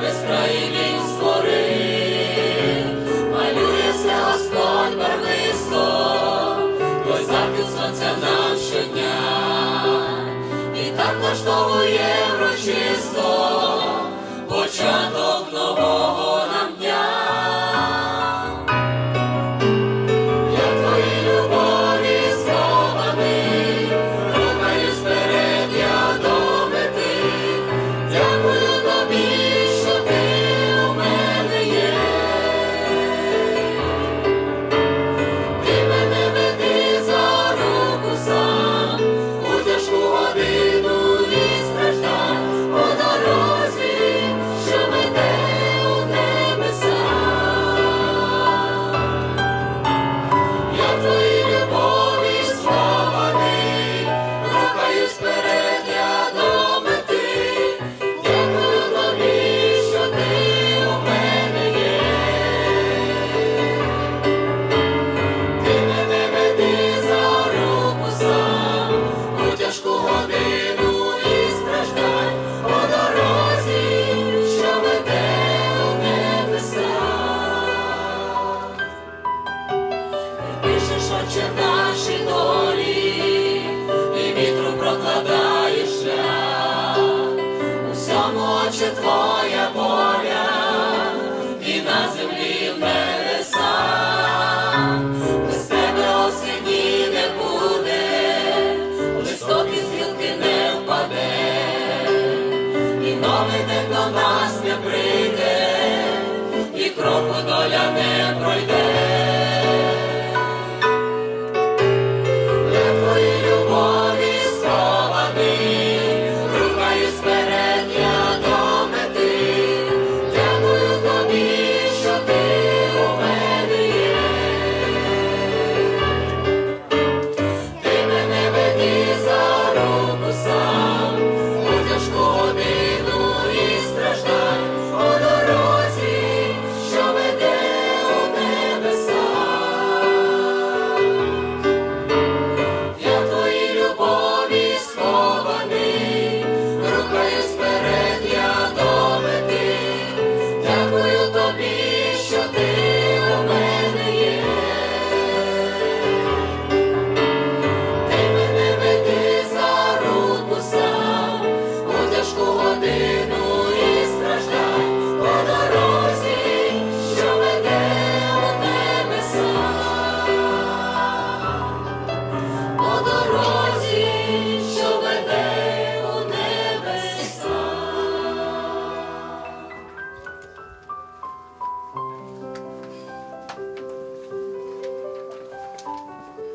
танець створив, малюється Господь барвисто, той захід сонця нам щодня, і так влаштовує врочисто. оче наші долі, і вітру прокладаєш шлях, усьому оче твоя воля, і на землі в небеса, без тебе осені не буде, листок із гілки не впаде, і новий день до нас не прийде, і кроку доля не пройде.